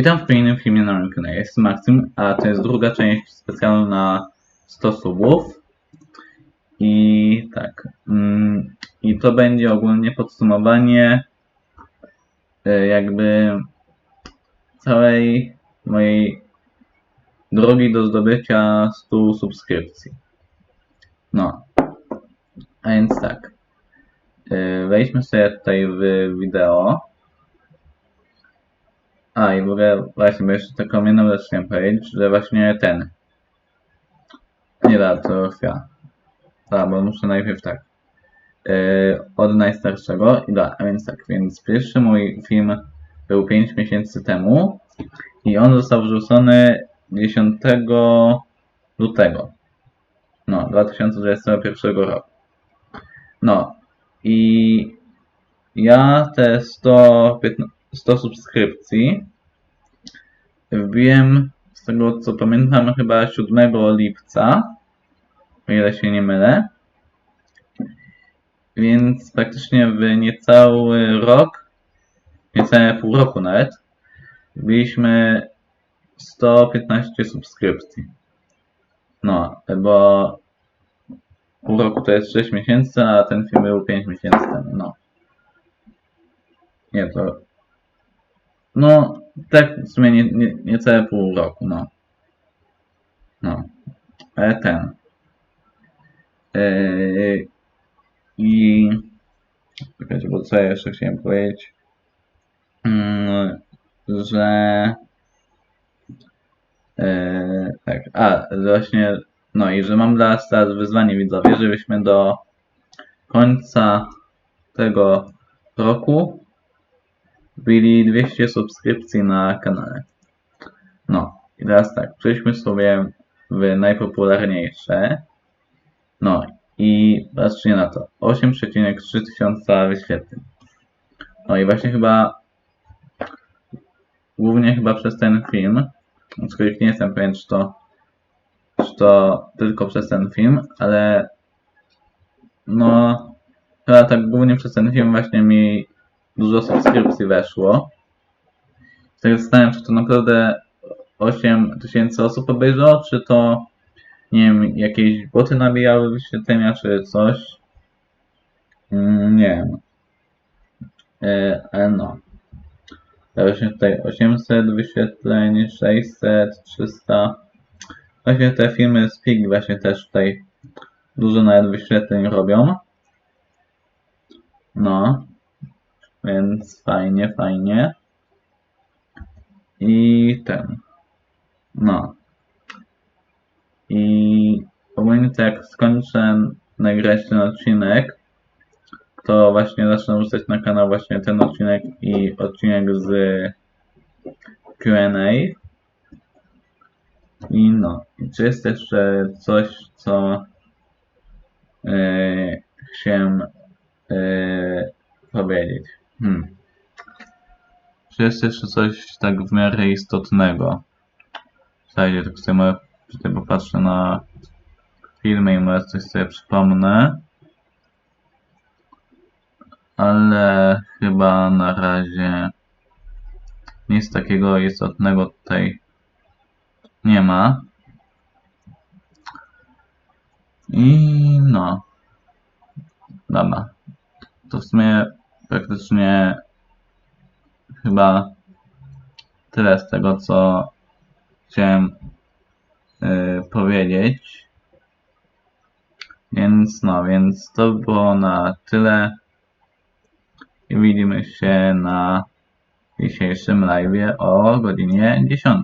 Witam w kolejnym filmie na moim kanale. Jestem Maksym, a to jest druga część specjalna na 100 subów. I tak. mm, I to będzie ogólnie podsumowanie e, jakby całej mojej drogi do zdobycia 100 subskrypcji. No. A więc tak. E, Wejdźmy sobie tutaj w wideo. A i w ogóle właśnie, bo jeszcze taką jedną rzecz chciałem powiedzieć, że właśnie ten. Nie da, to chwila. Da, bo muszę najpierw tak. Yy, od najstarszego i da, a więc tak, więc pierwszy mój film był 5 miesięcy temu i on został wrzucony 10 lutego. No, 2021 roku. No i ja te 100, 100 subskrypcji wbiłem, z tego co pamiętam, chyba 7 lipca, o ile się nie mylę. Więc praktycznie w niecały rok, niecałe pół roku nawet, wbiliśmy 115 subskrypcji. No, bo pół roku to jest 6 miesięcy, a ten film był 5 miesięcy temu, no. Nie, to... No, tak w sumie nie, nie, niecałe pół roku, no. No. Ale ten. Yy, I... Czekajcie, bo co ja jeszcze chciałem powiedzieć? Mm, że... Yy, tak, a, właśnie... No i że mam dla was teraz wyzwanie widzowie, żebyśmy do końca tego roku wbili 200 subskrypcji na kanale. No i teraz tak, przejdźmy sobie w najpopularniejsze. No i patrzcie na to. 8,3 tysiąca wyświetleń. No i właśnie chyba głównie chyba przez ten film, aczkolwiek nie jestem pewien, czy to, czy to tylko przez ten film, ale no chyba tak głównie przez ten film właśnie mi dużo subskrypcji weszło. Tak zastanawiam się, czy to naprawdę 8 tysięcy osób obejrzało, czy to nie wiem, jakieś boty nabijały wyświetlenia, czy coś. Mm, Nie wiem. E, ale no. Ja właśnie tutaj 800 wyświetleń, 600, 300. Właśnie te filmy z Pig właśnie też tutaj dużo nawet wyświetleń robią. No. Więc fajnie, fajnie. I ten. No. I ogólnie to jak skończę nagrać ten odcinek, to właśnie zacznę wrzucać na kanał właśnie ten odcinek i odcinek z Q&A. I no. I czy jest jeszcze coś, co yy, chciałem yy, powiedzieć? Hmm. Czy jest jeszcze coś tak w miarę istotnego? Słuchajcie, tak sobie może tutaj popatrzę na filmy i może coś sobie przypomnę. Ale chyba na razie nic takiego istotnego tutaj nie ma. I no. Dobra. To w sumie praktycznie chyba tyle z tego, co chciałem yy, powiedzieć. Więc no, więc to było na tyle. I widzimy się na dzisiejszym live o godzinie 10.